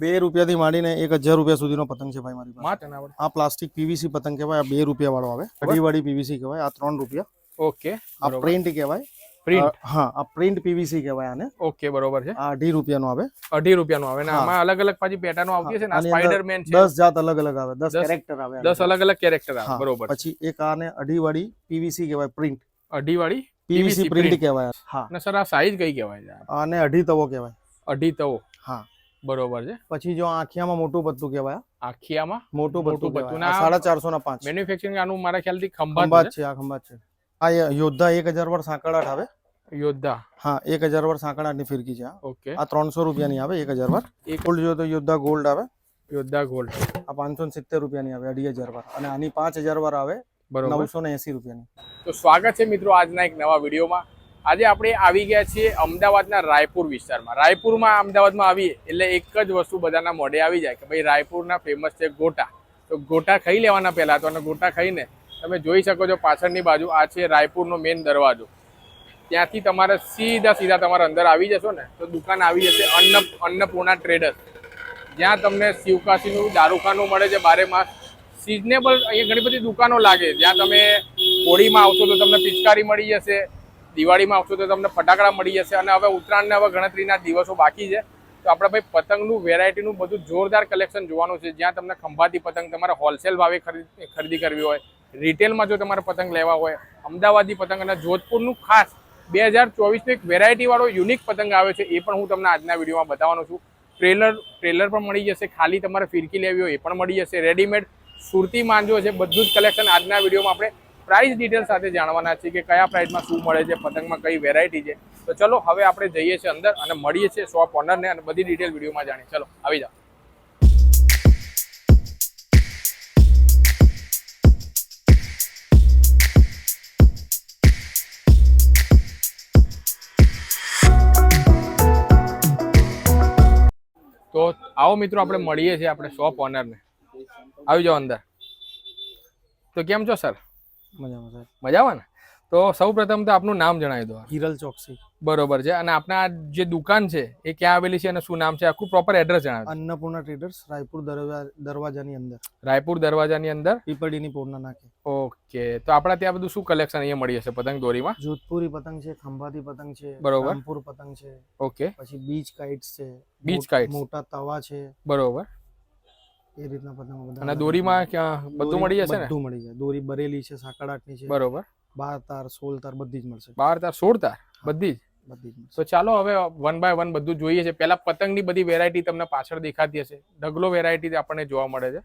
બે રૂપિયાથી માંડીને એક હજાર રૂપિયા સુધીનો પતંગ છે ભાઈ મારી પાસે. આ પ્લાસ્ટિક પીવીસી પતંગ કહેવાય આ બે રૂપિયા વાળો આવે. અઢી વાળી પીવીસી કહેવાય આ ત્રણ રૂપિયા. ઓકે આ પ્રિન્ટ કહેવાય. પ્રિન્ટ? હા આ પ્રિન્ટ પીવીસી કહેવાય આને. ઓકે બરોબર છે. આ અઢી રૂપિયાનો આવે. અઢી રૂપિયાનું આવે ને હા. આમાં અલગ અલગ પાછી પેટર્નો આવતી ને? સ્પાઈડરમેન છે. દસ જાત અલગ અલગ આવે દસ દસ- કેરેક્ટર આવે આની દસ અંદર. અલગ અલગ કેરેક્ટર આવે બરોબર. પછી એક આને અઢીવાળી પીવીસી કહેવાય પ્રિન્ટ. અઢી વાળી પીવીસી પ્રિન્ટ. કહેવાય. હા. અને સર આ સાઈઝ કઈ કહેવાય છે આને અઢી તવો કહેવાય. અઢી તવો. હા. બરોબર છે. પછી જો આખિયામાં મોટું પત્તું કહેવાય. આખિયામાં મોટું પત્તું પત્તું. ના, સાડા ચારસો ના પાંચ. મેન્યુફેક્ચરિંગ આનું મારા ખ્યાલથી ખંભાત છે. આ ખંભાત છે. આ યોદ્ધા એક હજાર વાર સાંકળાટ આવે. યોદ્ધા. હા એક હજાર વાર સાંકળાટની ફિરકી છે ઓકે. આ ત્રણસો રૂપિયાની આવે એક હજાર વાર. એક- ગોલ્ડ જો તો યોદ્ધા ગોલ્ડ આવે. યોદ્ધા ગોલ્ડ. આ પાંચસો ને સિત્તેર રૂપિયાની આવે અઢી હજાર વાર. અને આની પાંચ હજાર વાર આવે બરોબર. નવસો ને એસી રૂપિયાની. તો સ્વાગત છે મિત્રો આજના એક નવા વિડીયોમાં. આજે આપણે આવી ગયા છીએ અમદાવાદના રાયપુર વિસ્તારમાં. રાયપુરમાં અમદાવાદમાં આવીએ એટલે એક જ વસ્તુ બધાના મોઢે આવી જાય કે ભાઈ રાયપુરના ફેમસ છે ગોટા. તો ગોટા ખાઈ લેવાના પહેલાં તો અને ગોટા ખાઈને તમે જોઈ શકો છો પાછળની બાજુ આ છે રાયપુરનો મેઇન દરવાજો. ત્યાંથી તમારે સીધા સીધા તમારે અંદર આવી જશો ને તો દુકાન આવી જશે અન્ન અન્નપૂર્ણા ટ્રેડર્સ જ્યાં તમને શિવકાશીનું, દારૂખાનું મળે છે બારે માસ. સિઝનેબલ અહીંયા ઘણી બધી દુકાનો લાગે. જ્યાં તમે હોળીમાં આવશો તો તમને પિચકારી મળી જશે. દિવાળીમાં આવશો તો તમને ફટાકડા મળી જશે અને હવે ઉત્તરાયણને હવે ગણતરીના દિવસો બાકી છે. તો આપણે ભાઈ પતંગનું વેરાયટીનું બધું જોરદાર કલેક્શન જોવાનું છે. જ્યાં તમને ખંભાતી પતંગ, તમારે હોલસેલ ભાવે ખરીદ કરવી હોય, રિટેલમાં જો તમારે પતંગ લેવા હોય, અમદાવાદી પતંગ અને જોધપુરનું ખાસ બે હજાર ચોવીસનો એક વેરાયટીવાળો યુનિક પતંગ આવે છે, એ પણ હું તમને આજના વિડીયોમાં બતાવવાનો છું. ટ્રેલર ટ્રેલર પણ મળી જશે. ખાલી તમારે ફિરકી લેવી હોય એ પણ મળી જશે. રેડીમેડ સુરતી માંજો છે. બધું જ કલેક્શન આજના વિડીયોમાં આપણે પ્રાઇસ ડિટેલ સાથે જાણવાના છે કે કયા પ્રાઇસમાં શું મળે છે, પતંગમાં કઈ વેરાયટી છે. તો ચલો, હવે આપણે જઈએ છીએ અંદર અને મળીએ છીએ શોપ ઓનરને અને બધી ડિટેલ વિડીયોમાં જાણીએ ચલો, આવી જાઓ. તો આવો મિત્રો, આપણે મળીએ છીએ આપણે શોપ ઓનરને આવી જાઓ અંદર. તો કેમ છો સર મજામાં સાહેબ. મજામાં ને? તો સૌ પ્રથમ તો આપનું નામ જણાવી દો. હિરલ ચોકસી. બરોબર છે. અને આપના જે દુકાન છે એ ક્યાં આવેલી છે અને શું નામ છે? આખું પ્રોપર એડ્રેસ જણાવો અન્નપૂર્ણા ટ્રેડર્સ રાયપુર દરવા- દરવાજાની અંદર. રાયપુર દરવાજાની અંદર? પીપળીની પૂર્ણ નાખે. ઓકે. તો આપણા ત્યાં બધું શું કલેક્શન અહીંયા મળી જશે પતંગ દોરીમાં? જોધપુરી પતંગ છે ખંભાતી પતંગ છે બરોબર. પતંગ છે ઓકે. પછી બીચ કાઇટ્સ છે બીચ કાઇટ મોટા તવા છે. બરોબર. એ રીતના પતંગો બધા અને દોરીમાં ક્યાં બધું મળી જશે ને? બધું મળી જાય. દોરી બરેલી છે સાંકળાટની છે. બરોબર. બાર તાર સોળ તાર બધી જ મળશે. બાર તાર સોળ તાર? બધી જ? બધી જ તો ચાલો હવે વન બાય વન બધું જોઈએ છે. પહેલા પતંગની બધી વેરાયટી તમને પાછળ દેખાતી હશે. ઢગલો વેરાયટી આપણને જોવા મળે છે.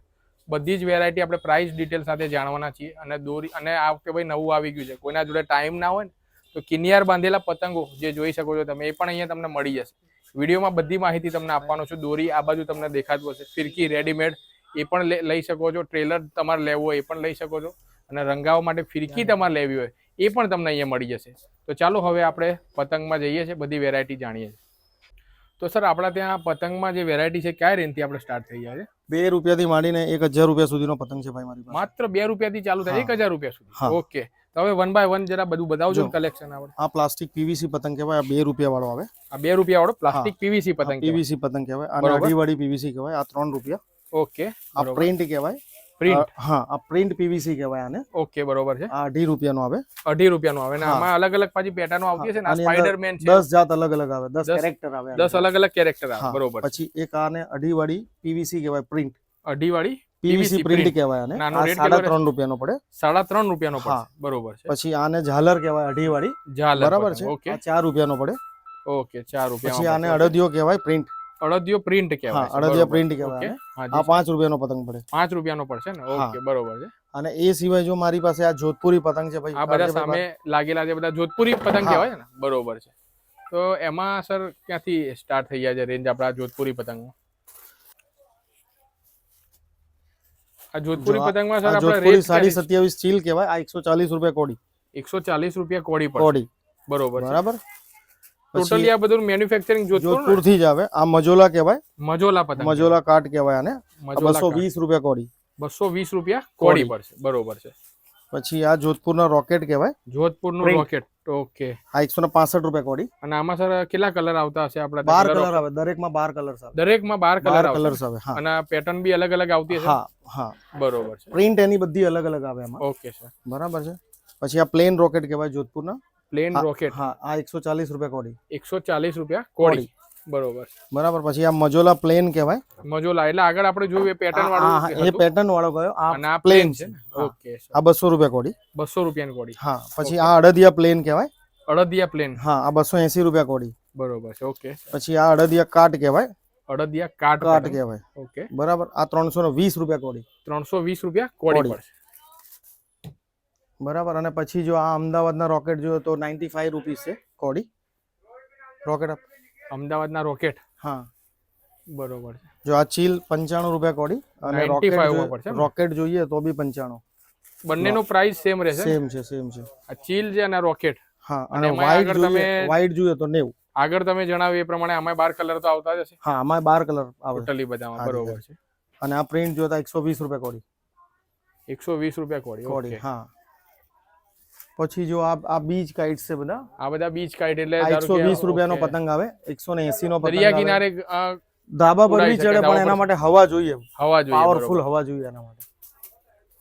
બધી જ વેરાયટી આપણે પ્રાઇસ ડિટેલ સાથે જાણવાના છીએ. અને દોરી અને આ વખતે ભાઈ નવું આવી ગયું છે. કોઈના જોડે ટાઈમ ના હોય ને તો કિનિયાર બાંધેલા પતંગો જે જોઈ શકો છો તમે એ પણ અહીંયા તમને મળી જશે. વિડીયોમાં બધી માહિતી તમને આપવાનો છું. દોરી આ બાજુ તમને દેખાતું હશે. ફિરકી રેડીમેડ એ પણ લઈ શકો છો. ટ્રેલર તમારે લેવું હોય એ પણ લઈ શકો છો. અને રંગાવા માટે ફિરકી તમારે લેવી હોય એ પણ તમને અહીંયા મળી જશે. તો ચાલો હવે આપણે પતંગમાં જઈએ છીએ. બધી વેરાયટી જાણીએ છીએ. તો સર આપણા ત્યાં પતંગમાં જે વેરાયટી છે કયા રેન્જથી આપણે સ્ટાર્ટ થઈ જાય છે? બે રૂપિયાથી માંડીને એક હજાર રૂપિયા સુધીનો પતંગ છે ભાઈ મારી માત્ર બે રૂપિયાથી ચાલુ થાય એક હજાર રૂપિયા સુધી. ઓકે તો હવે વન બાય વન જરા બધું બતાવજો. કલેક્શન આવડે. આ પ્લાસ્ટિક પીવીસી પતંગ કહેવાય આ બે રૂપિયા વાળો આવે. આ બે રૂપિયા વાળો પ્લાસ્ટિક પીવીસી પતંગ પીવીસી પતંગ કહેવાય અને નાડી વાળી પીવીસી કહેવાય આ ત્રણ રૂપિયા. ઓકે આ પ્રિન્ટ કહેવાય. પ્રિન્ટ હા આ પ્રિન્ટ પીવીસી કહેવાય આને. ઓકે બરોબર છે. આ અઢી રૂપિયાનો આવે. અઢી રૂપિયાનું આવે આમાં અલગ અલગ પાછી પેટર્નો આવતી હશે ને? આ સ્પાઈડરમેન છે. દસ જાત અલગ અલગ આવે દસ- કેરેક્ટર આવે દસ અલગ અલગ કેરેક્ટર આવે બરોબર. પછી એક આને અઢી વાળી પીવીસી કહેવાય પ્રિન્ટ અઢી વાળી પીવીસી પ્રિન્ટ કહેવાય આને. નાનો સાડા ત્રણ રૂપિયાનો પડે. સાડા ત્રણ રૂપિયાનો પડે બરોબર છે. પછી આને ઝાલર કહેવાય અઢી વાળી ઝાલર બરાબર. છે? ઓકે. ચાર રૂપિયાનો પડે. ઓકે ચાર પછી આને અડદિયો કહેવાય પ્રિન્ટ અડદિયો પ્રિન્ટ કહેવાય હા અડદિયો પ્રિન્ટ. કહેવાય આ પાંચ રૂપિયાનો પતંગ પડે. પાંચ રૂપિયાનો પડશે ને? ઓકે બરોબર છે. અને એ સિવાય જો મારી પાસે આ જોધપુરી પતંગ છે ભાઈ આ બધા સામે લાગેલા છે બધા જોધપુરી પતંગ. કહેવાય ને? બરોબર છે. તો એમાં સર ક્યાંથી સ્ટાર્ટ થઈ ગયા છે રેન્જ આપણા જોધપુરી પતંગમાં? આ જોધપુરી પતંગમાં સર આપણે રેટ સાડી સત્યાવીસ ચીલ કહેવાય. આ એકસો ચાલીસ રૂપિયા કોડી. એકસો ચાલીસ રૂપિયા કોડી કોડી. બરોબર બરાબર? ટોટલી આ બધું મેન્યુફેક્ચરિંગ જોધપુર જોધપુરથી જ આવે. આ મજોલા કહેવાય. મજોલા પતંગ. મજોલા કાટ કહેવાય આને. બસો વીસ રૂપિયા કોડી. બસો વીસ રૂપિયા કોડી પડશે. બરોબર છે. પછી આ જોધપુરના રોકેટ કહેવાય. જોધપુરનું નું રોકેટ. ઓકે. આ એકસો ને પાસઠ રૂપિયા કોડી. અને આમાં સર કેટલા કલર આવતા હશે આપણા બાર? કલર? આવે. દરેકમાં બાર કલર્સ આવે. દરેકમાં બાર કલર કલર્સ આવશે આવે હા. અને પેટર્ન બી અલગ અલગ આવતી હશે? હા. હા. બરોબર છે. પ્રિન્ટ એની બધી અલગ અલગ આવે એમાં. ઓકે સર બરાબર છે. પછી આ પ્લેન રોકેટ કહેવાય જોધપુરના. પ્લેન હા, રોકેટ હા આ એકસો ચાલીસ રૂપિયા કોડી. એકસો ચાલીસ રૂપિયા કોડી. બરોબર બરાબર પછી આ મજોલા પ્લેન કહેવાય. મજોલા એટલે આગળ આપણે જોયું એ પેટર્ન આ- આ- વાળું એ પેટર્ન વાળો ગયો. આ અને આ plain પ્લેન છે. ને? હા. ઓકે આ બસો રૂપિયા કોડી. બસો રૂપિયાની કોડી. હા પછી આ અડદિયા પ્લેન કહેવાય. અડદિયા પ્લેન હા આ બસો એસી રૂપિયા કોડી. બરોબર છે. ઓકે પછી આ અડદિયા કાટ કહેવાય. અડદિયા કાટ કાટ કહેવાય. ઓકે. બરાબર. આ ત્રણસો ને વીસ રૂપિયા કોડી ત્રણસો વીસ રૂપિયા કોડી. પડશે. બરાબર. અને પછી જો આ અમદાવાદના રોકેટ જો તો નાઇન્ટી ફાઈવ રૂપીસ છે કોડી રોકેટ અમદાવાદના રોકેટ. હા. બરોબર છે. જો આ ચીલ પંચાણું રૂપિયા કોડી અને રોકેટ? રોકેટ જોઈએ તો બી પંચાણું. બંનેનો પ્રાઇસ સેમ રહેશે સેમ છે સેમ છે. આ ચીલ છે અને રોકેટ. હા અને વાઈટ તમે- વ્હાઈટ જોઈએ તો નેવું. આગળ તમે જણાવ્યું એ પ્રમાણે આમાં બાર કલર તો આવતા જ હશે. હા આમાં બાર કલર આવે. ટોટલી બધામાં બરોબર છે. અને આ પ્રિન્ટ જોતા એકસો વીસ રૂપિયા કોડી એકસો વીસ રૂપિયા કોડી કોડી હા. પછી જો આ આ બીચ કાઇટ છે બધા. આ બધા બીચ કાઇટ એટલે આ ધારો એકસો કે, વીસ રૂપિયાનો ઓકે. પતંગ આવે એકસો ને એસી નો પતંગ દરિયા કિનારે ધાબા પર બી ચડે પણ એના માટે હવા જોઈએ. હવા જોઈએ પાવરફુલ હવા જોઈએ એના માટે.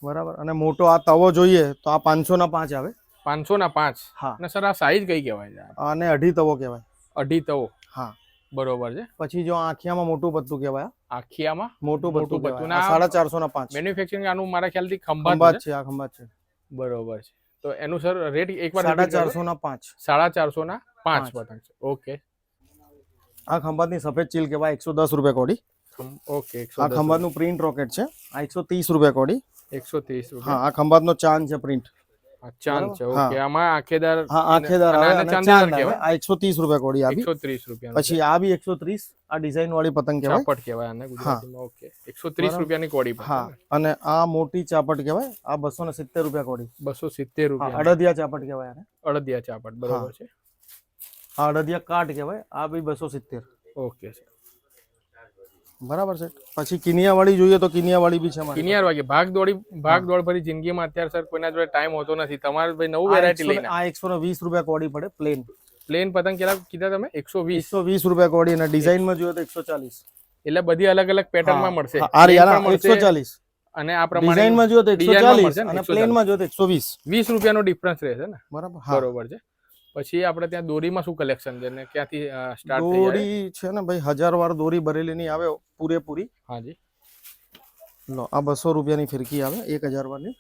બરાબર? અને મોટો આ તવો જોઈએ તો આ પાંચસો ના પાંચ આવે. પાંચસો ના પાંચ? હા. અને સર આ સાઈઝ કઈ કહેવાય? આને અને અઢી તવો કહેવાય. અઢી તવો. હા. બરોબર છે. પછી જો આખિયામાં મોટું પત્તું કહેવાય. આખિયામાં મોટું પત્તું પત્તું. ના, સાડા ચારસો ના પાંચ. મેન્યુફેક્ચરિંગ આનું મારા ખ્યાલથી ખંભાત ખંભાત છે. આ ખંભાત છે. બરોબર છે. તો એનું સર રેટ એકવાર સાડા ચારસો ના પાંચ. સાડા ચારસો ના પાંચ. પતંગ છે. ઓકે. આ ખંભાતની સફેદ ચીલ કહેવાય એકસો દસ રૂપિયા કોડી. ઓકે આ આ ખંભાતનું પ્રિન્ટ રોકેટ છે. આ એકસો ત્રીસ રૂપિયા કોડી. એકસો ત્રીસ હા આ આ ખંભાતનો ચાંદ છે પ્રિન્ટ ચાંદ છે ઓકે. આમાં આખેદાર હા આંખેદાર આવે અને ચાંદ કહેવાય. આ એકસો ત્રીસ રૂપિયા કોડી આવી. રૂપિયા પછી આ બી એકસો ત્રીસ આ ડિઝાઇન વાળી પતંગ કહેવાય. ચાપટ કહેવાય આને ગુજરાતીમાં ઓકે. એકસો ત્રીસ રૂપિયાની કોડી હા અને આ મોટી ચાપટ કહેવાય. આ બસો ને સિત્તેર રૂપિયા કોડી બસો સિત્તેર હા રૂપિયા અડદિયા ચાપટ કહેવાય આને. અડદિયા ચાપટ બરોબર છે? આ અડદિયા કાટ કહેવાય. આ બી બસો સિત્તેર. Okay sir. બરાબર છે. પછી કિનિયાવાળી જોઈએ તો કિનિયાવાળી બી છે વાગે ભાગ દોડી ભાગ દોડ ભરી જિંદગીમાં અત્યારે સર કોઈના જોડે ટાઈમ હોતો નથી. તમારે ભાઈ નવું વેરાયટી લઈને. આ એકસો વીસ રૂપિયા કોડી પડે પ્લેન પ્લેન પતંગ કેટલા કીધા તમે? એકસો વીસ. એકસો વીસ રૂપિયા કોડી અને ડિઝાઇનમાં જોઈએ તો એકસો ચાલીસ. એટલે બધી અલગ અલગ પેટર્નમાં મળશે. આ Plain રિયાના એકસો ચાલીસ. અને આ પ્રમાણે ડિઝાઇનમાં જોઈએ તો એકસો ચાલીસ મળશે અને 140. પ્લેનમાં જોઈએ તો એકસો વીસ. વીસ રૂપિયાનો ડિફરન્સ રહેશે ને? બરાબર બરોબર છે. પછી આપણે ત્યાં દોરીમાં શું કલેક્શન છે? ને ક્યાંથી સ્ટાર્ટ દોરી છે ને ભાઈ હજાર વાર દોરી ભરેલીની આવે પૂરેપૂરી. હાજી લો આ બસો રૂપિયાની ફિરકી આવે એક હજાર વારની.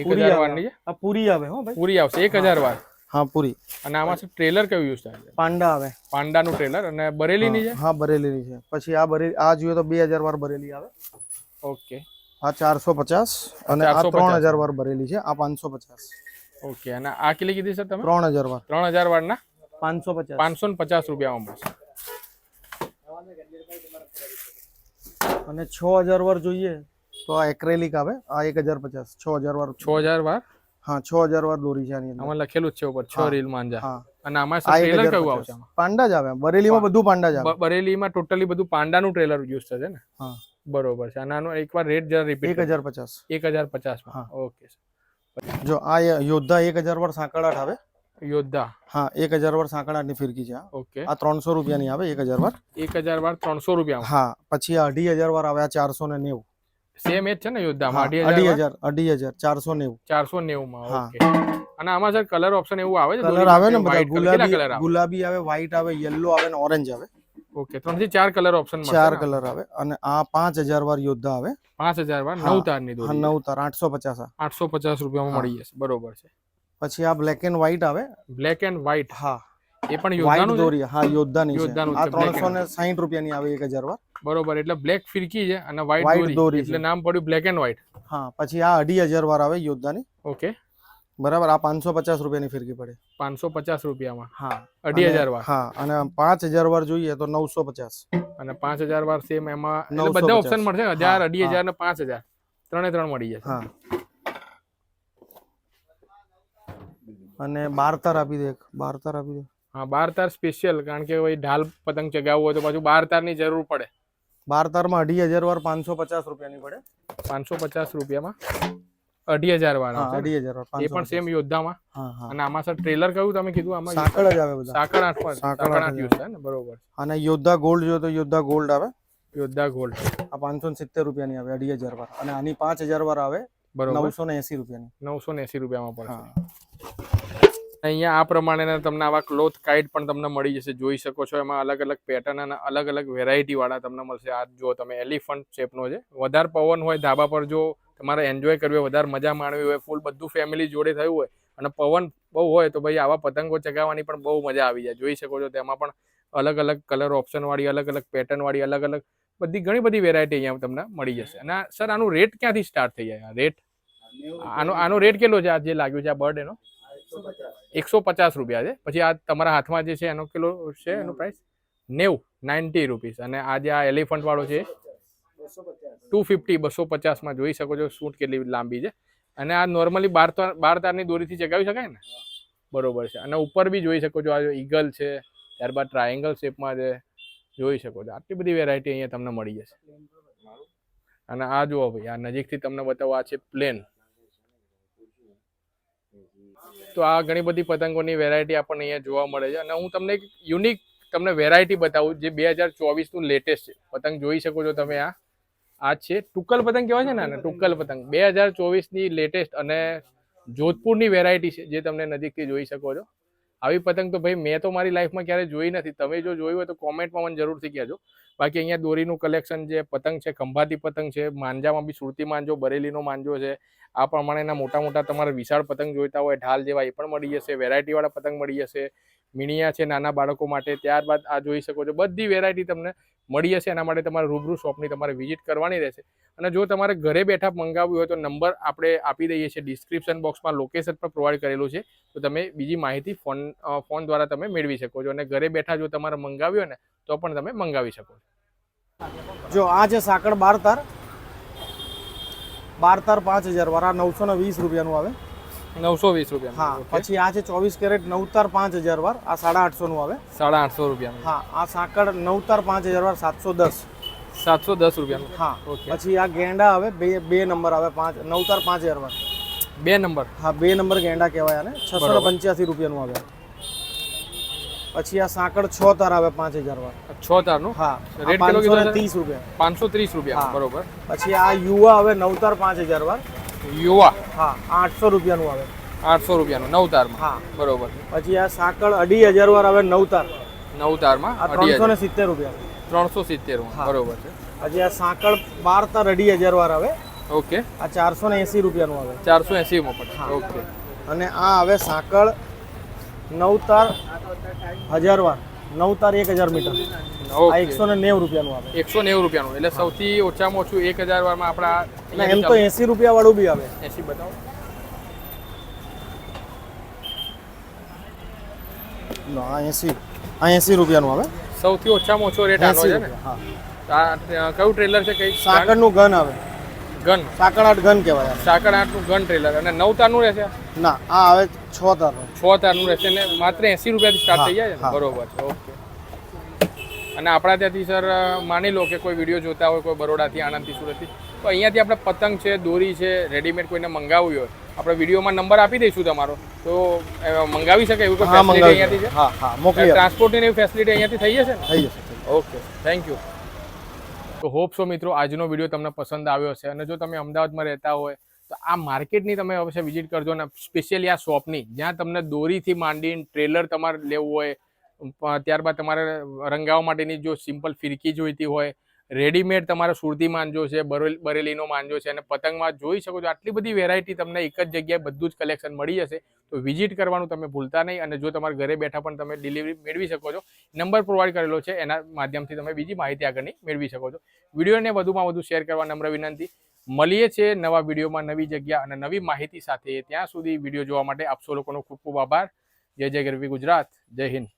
એક હજાર વારની આ પૂરી આવે હો ભાઈ. પૂરી આવશે એક હજાર વાર. હા પૂરી. અને આમાં ટ્રેલર કયું યુઝ થાય છે? પાંડા આવે. પાંડાનું ટ્રેલર અને બરેલીની છે? હા બરેલીની છે. પછી આ બરેલી આ જોઈએ તો બે હજાર વાર બરેલી આવે. ઓકે. આ ચારસો પચાસ અને આ ત્રણ હજાર વાર ભરેલી છે આ પાંચસો પચાસ. ઓકે અને આ કેટલી કીધી સર તમે? ત્રણ હજાર વાર. ત્રણ હજાર વાળના પાંચસો પચાસ. પાંચસો ને પચાસ રૂપિયામાં મળશે અને છ હજાર વાર જોઈએ તો આ એક્રેલિક આવે આ એક હજાર પચાસ. છ હજાર વાર. છ હજાર વાર? હા છ હજાર વાર દોરી છે આની આમાં લખેલું જ છે ઉપર છ રીલ માંજા. હા. અને આમાં ટ્રેલર કયું આવશે પાંડા જ આવે બરેલીમાં બધું પાંડા જ આવે. બરેલીમાં ટોટલી બધું પાંડાનું ટ્રેલર યુઝ થશે ને? હા. બરોબર છે. અને આનો એકવાર રેટ જરા એક રિપીટ હજાર પચાસ. એક હજાર પચાસમાં. ઓકે જો આ યોદ્ધા એક હજાર વાર સાંકળાટ આવે. યોદ્ધા. હા એક હજાર વાર સાંકળાટની ફિરકી છે. ઓકે. આ ત્રણસો રૂપિયાની આવે એક હજાર વાર. એક હજાર વાર ત્રણસો રૂપિયા હા પછી આ અઢી હજાર વાર આવે આ ચારસો ને નેવું. સેમ એ જ છે ને યોદ્ધામાં? અઢી હજાર અઢી હજાર ચારસો નેવું. ચારસો નેવુંમાં હા. અને આમાં સર કલર ઓપ્શન એવું આવે છે? કલર આવે ને બધા ગુલાબી આવે? વ્હાઈટ આવે યલો આવે ને ઓરેન્જ આવે. ઓકે ત્રણથી ચાર કલર ઓપ્શન ચાર કલર આવે અને આ પાંચ હજાર વાર યોદ્ધા આવે. પાંચ હજાર વાર નવ તારની દોરી નવ તાર આઠસો પચાસ આઠસો પચાસ રૂપિયામાં. મળી જશે બરોબર છે. પછી આ બ્લેક એન્ડ વ્હાઈટ આવે. બ્લેક એન્ડ વ્હાઈટ હા. એ પણ યોદ્ધાનું દોરી હા યોદ્ધાની યોદ્ધાનું આ ત્રણસો ને સાહીઠ રૂપિયાની આવે એક હજાર વાર. બરોબર એટલે બ્લેક ફિરકી છે અને વ્હાઈટ દોરી. એટલે નામ પડ્યું બ્લેક એન્ડ વ્હાઈટ હા પછી આ અઢી હજાર વાર આવે યોદ્ધાની. ઓકે. બરાબર આ પાંચસો પચાસ રૂપિયાની ફિરકી પડે. પાંચસો પચાસ રૂપિયામાં? હા. અઢી હજાર વાર? હા અને પાંચ હજાર વાર જોઈએ તો નવસો પચાસ. અને પાંચ હજાર વાર સેમ એમાં બધા ઓપ્શન મળશે હજાર અઢી હજાર ને પાંચ હજાર. ત્રણે ત્રણ મળી જશે. હા. અને બાર તાર આપી દે બાર તાર આપી દે. હા બાર તાર સ્પેશિયલ કારણ કે ભાઈ ઢાલ પતંગ ચગાવવું હોય તો પાછું બાર તારની જરૂર પડે. બાર તારમાં અઢી હજાર વાર પાંચસો પચાસ રૂપિયાની પડે. પાંચસો પચાસ રૂપિયામાં? અઢી હજાર વાળા? અઢી હજાર વાળા એ પણ સેમ યોદ્ધામાં. અને આમાં સર ટ્રેલર કયું તમે કીધું? આમાં સાંકળ જ આવે બધા. સાંકળ આઠ પર સાંકળ આઠ યુઝ ને? બરોબર અને યોદ્ધા ગોલ્ડ જો તો યોદ્ધા ગોલ્ડ આવે. યોદ્ધા ગોલ્ડ આ પાંચસો સિત્તેર રૂપિયાની આવે અઢી હજાર વાર અને આની પાંચ હજાર વાર આવે બરોબર. નવસો ને એસી રૂપિયાની. નવસો ને એસી રૂપિયામાં પડશે. અહીંયા આ પ્રમાણેના તમને આવા ક્લોથ કાઇટ પણ તમને મળી જશે. જોઈ શકો છો એમાં અલગ અલગ પેટર્ન અને અલગ અલગ વેરાયટી વાળા તમને મળશે. આ જો તમે એલિફન્ટ શેપનો છે. વધારે પવન હોય ધાબા પર જો તમારે એન્જોય કરવી હોય, વધારે મજા માણવી હોય ફૂલ બધું ફેમિલી જોડે થયું હોય અને પવન બહુ હોય તો ભાઈ આવા પતંગો ચગાવવાની પણ બહુ મજા આવી જાય. જોઈ શકો છો તેમાં પણ અલગ અલગ કલર ઓપ્શનવાળી અલગ અલગ પેટર્નવાળી અલગ અલગ બધી ઘણી બધી વેરાયટી અહીંયા તમને મળી જશે. અને સર આનું રેટ ક્યાંથી સ્ટાર્ટ થઈ જાય? રેટ આનો આનો રેટ કેટલો છે? આ જે લાગ્યું છે, આ બર્ડ એનો? એકસો પચાસ રૂપિયા છે. પછી આ તમારા હાથમાં જે છે, એનો કિલો છે, એનો પ્રાઇસ નેવું, નાઇન્ટી રૂપીસ. અને આ જે આ એલિફન્ટ વાળો છે ટુ ફિફ્ટી બસો પચાસમાં જોઈ શકો છો સૂટ કેટલી લાંબી છે. અને આ નોર્મલી બાર તાર બાર તારની દોરીથી ચગાવી શકાય ને? બરોબર છે. અને ઉપર બી જોઈ શકો છો આ જો ઈગલ છે ત્યારબાદ ટ્રાયેંગલ શેપમાં છે જોઈ શકો છો. આટલી બધી વેરાયટી અહીંયા તમને મળી જશે. અને આ જુઓ ભાઈ આ નજીકથી તમને બતાવો આ છે પ્લેન તો આ ઘણી બધી પતંગોની વેરાયટી આપણને અહીંયા જોવા મળે છે. અને હું તમને એક યુનિક તમને વેરાયટી બતાવું જે બે હજાર ચોવીસનું લેટેસ્ટ છે. પતંગ જોઈ શકો છો તમે આ. આ છે. ટુક્કલ પતંગ કહેવાય છે ને આને? ટુક્કલ પતંગ. બે હજાર ચોવીસની લેટેસ્ટ અને જોધપુરની વેરાયટી છે જે તમને નજીકથી જોઈ શકો છો. આવી પતંગ તો ભાઈ મેં તો મારી લાઈફમાં ક્યારેય જોઈ નથી. તમે જો જોયું હોય તો કોમેન્ટમાં મને જરૂરથી કહેજો. બાકી અહીંયા દોરીનું કલેક્શન છે પતંગ છે ખંભાતી પતંગ છે માંજામાં બી સુરતી માંજો બરેલીનો માંજો છે આ પ્રમાણેના મોટા મોટા તમારે વિશાળ પતંગ જોઈતા હોય ઢાલ જેવા એ પણ મળી જશે વેરાયટીવાળા પતંગ મળી જશે. મીણિયા છે નાના બાળકો માટે, ત્યારબાદ આ જોઈ શકો છો. બધી વેરાયટી તમને મળી જશે એના માટે તમારે રૂબરૂ શોપની તમારે વિઝિટ કરવાની રહેશે. અને જો તમારે ઘરે બેઠા મંગાવવું હોય તો નંબર આપણે આપી દઈએ છીએ. ડિસ્ક્રિપ્શન બોક્સમાં લોકેશન પણ પ્રોવાઈડ કરેલું છે. તો તમે બીજી માહિતી ફોન ફોન દ્વારા તમે મેળવી શકો છો. અને ઘરે બેઠા જો તમારે મંગાવ્યું હોય ને, તો પણ તમે મંગાવી શકો છો. જો, આ છે સાંકળ બાર તાર બાર તાર પાંચ હજાર વાળા નવસો ને વીસ રૂપિયાનું આવે. નવસો વીસ રૂપિયા હા પછી આ છે ચોવીસ કેરેટ નવ તાર પાંચ હજાર વાર આ સાડા આઠસો નું આવે. સાડા આઠસો રૂપિયા હા આ સાંકળ નવ તાર પાંચ હજાર વાર સાતસો દસ. સાતસો દસ રૂપિયા હા ઓકે પછી આ ગેંડા આવે બે બે નંબર આવે પાંચ નવતાર પાંચ હજાર વાર. બે નંબર. હા બે નંબર ગેંડા કહેવાય આને. છસો ને પંચ્યાસી રૂપિયાનું આવે. પછી આ સાંકળ છ તાર આવે પાંચ હજાર વાર. છ તારનું હા રેટ કીધો ત્રીસ રૂપિયા. પાંચસો ત્રીસ રૂપિયા. બરોબર. પછી આ યુવા આવે નવતાર પાંચ હજાર વાર. યુવા. હા આઠસો રૂપિયાનું આવે. આઠસો રૂપિયાનું નવ તારમાં હા. બરોબર. પછી આ સાંકળ અઢી હજાર વાર આવે નવ તાર નવ તારમાં ત્રણસો ને સિત્તેર રૂપિયા. ત્રણસો સિત્તેર બરોબર છે. પછી આ સાંકળ બાર તાર અઢી હજાર વાર આવે. ઓકે. આ ચારસો ને એસી રૂપિયાનું આવે. ચારસો એસી માં પડશે ઓકે. અને આ આવે સાંકળ નવ તાર હજાર વાર નવ તાર એક હજાર મીટર. આ એકસો ને નેવું રૂપિયાનું આવે. એકસો નેવું રૂપિયાનું. એટલે સૌથી ઓછામાં ઓછું એક હજાર વારમાં આપણા એમ તો એસી રૂપિયા વાળું બી આવે. એસી બતાવો. નો, આ એસી. આ એસી રૂપિયાનું આવે. સૌથી ઓછામાં ઓછો રેટ આવે છે ને? હા. કયું ટ્રેલર છે કઈ? સાંકળનું ગન આવે. ગન. આઠ ગન કહેવાય આઠનું ગન ટ્રેલર અને નવ તારનું રહેશે? ના આ આવે છ તારનું છ તારનું રહેશે ને માત્ર એસી રૂપિયાથી સ્ટાર્ટ થઈ જાય ને? બરોબર છે ઓકે. અને આપણા ત્યાંથી સર માની લો કે કોઈ વીડિયો જોતા હોય કોઈ બરોડાથી આણંદથી સુરતથી તો અહીંયાથી આપણે પતંગ છે દોરી છે રેડીમેડ કોઈને મંગાવવી હોય આપણે વિડીયોમાં નંબર આપી દઈશું તમારો. તો મંગાવી શકે એવું કોઈ ફેસિલિટી અહીંયાથી છે? હા હા મોકલી ટ્રાન્સપોર્ટની એવી ફેસિલિટી અહીંયાથી થઈ જશે ને? થઈ જશે. ઓકે થેન્ક યુ તો હોપ સો મિત્રો આજનો વીડિયો તમને પસંદ આવ્યો હશે. અને જો તમે અમદાવાદમાં રહેતા હોય, તો આ માર્કેટની તમે અવશ્ય વિઝિટ કરજો અને સ્પેશિયલી આ શોપની. જ્યાં તમને દોરીથી માંડીને ટ્રેલર તમારે લેવું હોય ત્યારબાદ તમારે રંગાવા માટેની જો સિમ્પલ ફિરકી જોઈતી હોય રેડીમેડ તમારે સુરતી માંજો છે, બરેલ- બરેલીનો માંજો છે અને પતંગમાં જોઈ શકો છો આટલી બધી વેરાયટી તમને એક જ જગ્યાએ બધું જ કલેક્શન મળી જશે. તો વિઝિટ કરવાનું તમે ભૂલતા નહીં અને જો તમારે ઘરે બેઠા પણ તમે ડિલિવરી મેળવી શકો છો. નંબર પ્રોવાઈડ કરેલો છે, એના માધ્યમથી તમે બીજી માહિતી આગળની મેળવી શકો છો. વિડીયોને વધુમાં વધુ શેર કરવા નમ્ર વિનંતી. મળીએ છીએ નવા વિડીયોમાં નવી જગ્યા અને નવી માહિતી સાથે. ત્યાં સુધી વીડિયો જોવા માટે આપ લોકોનો ખૂબ ખૂબ આભાર. જય જય ગરવી ગુજરાત. જય હિન્દ.